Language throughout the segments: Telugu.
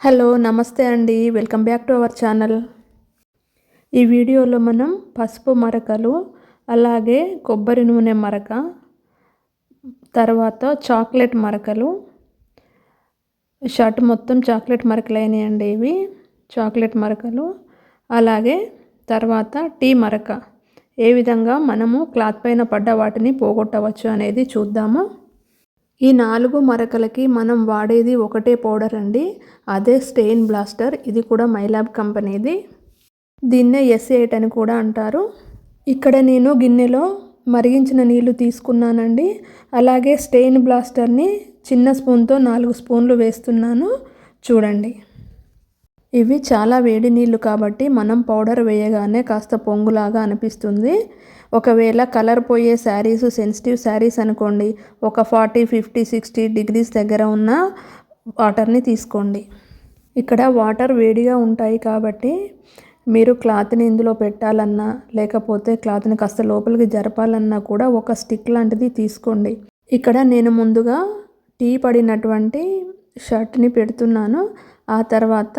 హలో నమస్తే అండి. Welcome back to our channel. ఈ వీడియోలో మనం పసుపు మరకలు అలాగే కొబ్బరి నూనె మరక తర్వాత చాక్లెట్ మరకలు షర్ట్ మొత్తం చాక్లెట్ మరకలు అయినాయండి ఇవి. చాక్లెట్ మరకలు అలాగే తర్వాత టీ మరక. ఏ విధంగా మనము క్లాత్ పైన పడ్డ వాటిని పోగొట్టవచ్చు అనేది చూద్దాము. ఈ నాలుగు మరకలకి మనం వాడేది ఒకటే పౌడర్ అండి. అదే స్టెయిన్ బ్లాస్టర్. ఇది కూడా మైలాబ్ కంపెనీది. దీన్నే ఎస్ ఎయిట్ అని కూడా అంటారు. ఇక్కడ నేను గిన్నెలో మరిగించిన నీళ్ళు తీసుకున్నానండి. అలాగే స్టెయిన్ బ్లాస్టర్ని చిన్న స్పూన్తో నాలుగు స్పూన్లు వేస్తున్నాను. చూడండి. ఇవి చాలా వేడి నీళ్ళు కాబట్టి మనం పౌడర్ వేయగానే కాస్త పొంగులాగా అనిపిస్తుంది. ఒకవేళ కలర్ పోయే శారీస్ సెన్సిటివ్ శారీస్ అనుకోండి ఒక ఫార్టీ ఫిఫ్టీ సిక్స్టీ డిగ్రీస్ దగ్గర ఉన్న వాటర్ని తీసుకోండి. ఇక్కడ వాటర్ వేడిగా ఉంటాయి కాబట్టి మీరు క్లాత్ని ఇందులో పెట్టాలన్నా లేకపోతే క్లాత్ని కాస్త లోపలికి జరపాలన్నా కూడా ఒక స్టిక్ లాంటిది తీసుకోండి. ఇక్కడ నేను ముందుగా టీ పడినటువంటి షర్ట్ని పెడుతున్నాను. ఆ తర్వాత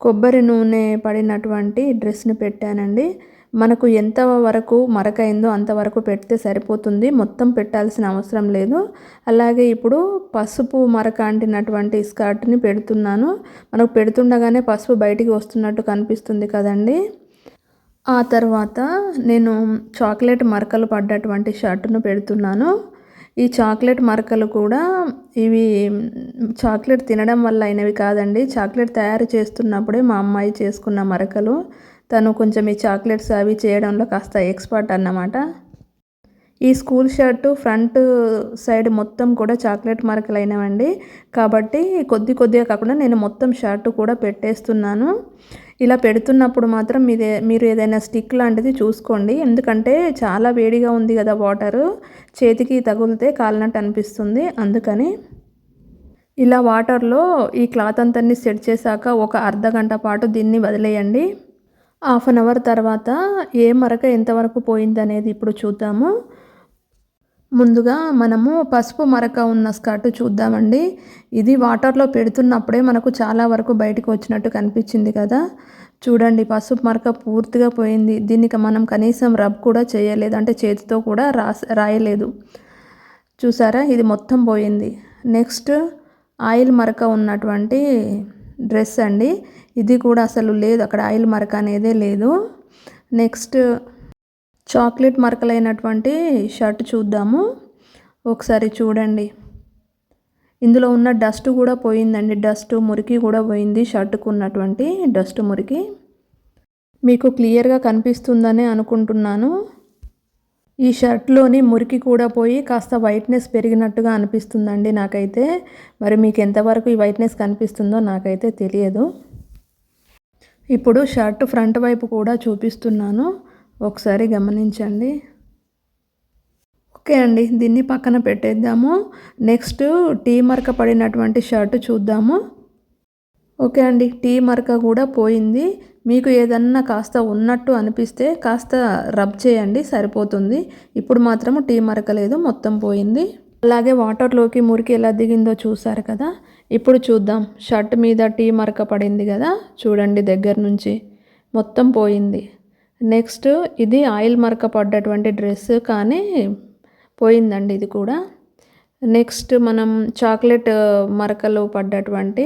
కొబ్బరి నూనె పడినటువంటి డ్రెస్ని పెట్టానండి. మనకు ఎంత వరకు మరకైందో అంతవరకు పెడితే సరిపోతుంది. మొత్తం పెట్టాల్సిన అవసరం లేదు. అలాగే ఇప్పుడు పసుపు మరక అంటినటువంటి స్కర్ట్ని పెడుతున్నాను. మనకు పెడుతుండగానే పసుపు బయటికి వస్తున్నట్టు కనిపిస్తుంది కదండి. ఆ తర్వాత నేను చాక్లెట్ మరకలు పడ్డటువంటి షర్టును పెడుతున్నాను. ఈ చాక్లెట్ మరకలు కూడా ఇవి చాక్లెట్ తినడం వల్ల అయినవి కాదండి. చాక్లెట్ తయారు చేస్తున్నప్పుడే మా అమ్మాయి చేసుకున్న మరకలు. తను కొంచెం ఈ చాక్లెట్స్ అవి చేయడంలో కాస్త ఎక్స్పర్ట్ అన్నమాట. ఈ స్కూల్ షర్టు ఫ్రంట్ సైడ్ మొత్తం కూడా చాక్లెట్ మరకలైనవండి. కాబట్టి కొద్ది కొద్దిగా కాకుండా నేను మొత్తం షర్ట్ కూడా పెట్టేస్తున్నాను. ఇలా పెడుతున్నప్పుడు మాత్రం మీదే మీరు ఏదైనా స్టిక్ లాంటిది చూసుకోండి. ఎందుకంటే చాలా వేడిగా ఉంది కదా వాటరు. చేతికి తగులితే కాలినట్టు అనిపిస్తుంది. అందుకని ఇలా వాటర్లో ఈ క్లాత్ అంతని సెట్ చేశాక ఒక అర్ధ గంట పాటు దీన్ని వదిలేయండి. హాఫ్ అన్ అవర్ తర్వాత ఏ మరక ఎంతవరకు పోయిందనేది ఇప్పుడు చూద్దాము. ముందుగా మనము పసుపు మరక ఉన్న స్కర్ట్ చూద్దామండి. ఇది వాటర్లో పెడుతున్నప్పుడే మనకు చాలా వరకు బయటకు వచ్చినట్టు కనిపించింది కదా. చూడండి పసుపు మరక పూర్తిగా పోయింది. దీనికి మనం కనీసం రబ్ కూడా చేయలేదు. అంటే చేతితో కూడా రాస్ రాయలేదు. చూసారా? ఇది మొత్తం పోయింది. నెక్స్ట్ ఆయిల్ మరక ఉన్నటువంటి డ్రెస్ అండి. ఇది కూడా అసలు లేదు. అక్కడ ఆయిల్ మరక అనేదే లేదు. నెక్స్ట్ చాక్లెట్ మరకలైనటువంటి షర్ట్ చూద్దాము. ఒకసారి చూడండి. ఇందులో ఉన్న డస్ట్ కూడా పోయిందండి. డస్ట్ మురికి కూడా పోయింది. షర్టుకు ఉన్నటువంటి డస్ట్ మురికి. మీకు క్లియర్గా కనిపిస్తుందని అనుకుంటున్నాను. ఈ షర్ట్లోని మురికి కూడా పోయి కాస్త వైట్నెస్ పెరిగినట్టుగా అనిపిస్తుందండి నాకైతే. మరి మీకు ఎంతవరకు ఈ వైట్నెస్ కనిపిస్తుందో నాకైతే తెలియదు. ఇప్పుడు షర్ట్ ఫ్రంట్ వైపు కూడా చూపిస్తున్నాను. ఒకసారి గమనించండి. ఓకే అండి దీన్ని పక్కన పెట్టేద్దాము. నెక్స్ట్ టీ మరక పడినటువంటి షర్ట్ చూద్దాము. ఓకే అండి టీ మరక కూడా పోయింది. మీకు ఏదన్నా కాస్త ఉన్నట్టు అనిపిస్తే కాస్త రబ్ చేయండి సరిపోతుంది. ఇప్పుడు మాత్రము టీ మరక లేదు మొత్తం పోయింది. అలాగే వాటర్లోకి మురికి ఎలా దిగిందో చూసారు కదా. ఇప్పుడు చూద్దాం షర్ట్ మీద టీ మరక పడింది కదా. చూడండి దగ్గర నుంచి. మొత్తం పోయింది. నెక్స్ట్ ఇది ఆయిల్ మరక పడ్డటువంటి డ్రెస్ కానీ పోయిందండి ఇది కూడా. నెక్స్ట్ మనం చాక్లెట్ మరకలు పడ్డటువంటి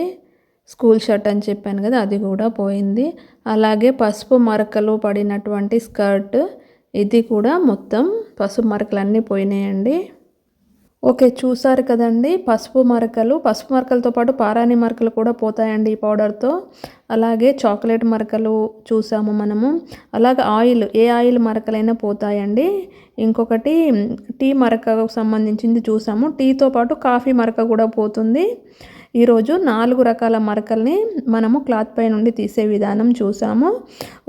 స్కూల్ షర్ట్ అని చెప్పాను కదా అది కూడా పోయింది. అలాగే పసుపు మరకలు పడినటువంటి స్కర్ట్ ఇది కూడా మొత్తం పసుపు మరకలు అన్నీ పోయినాయండి. ఓకే చూసారు కదండి. పసుపు మరకలు పసుపు మరకలతో పాటు పారాని మరకలు కూడా పోతాయండి ఈ పౌడర్తో. అలాగే చాక్లెట్ మరకలు చూసాము మనము. అలాగే ఆయిల్ ఏ ఆయిల్ మరకలైనా పోతాయండి. ఇంకొకటి టీ మరకకు సంబంధించింది చూసాము. టీతో పాటు కాఫీ మరక కూడా పోతుంది. ఈరోజు నాలుగు రకాల మరకల్ని మనము క్లాత్ పై నుండి తీసే విధానం చూసాము.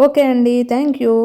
ఓకే అండి. Thank you.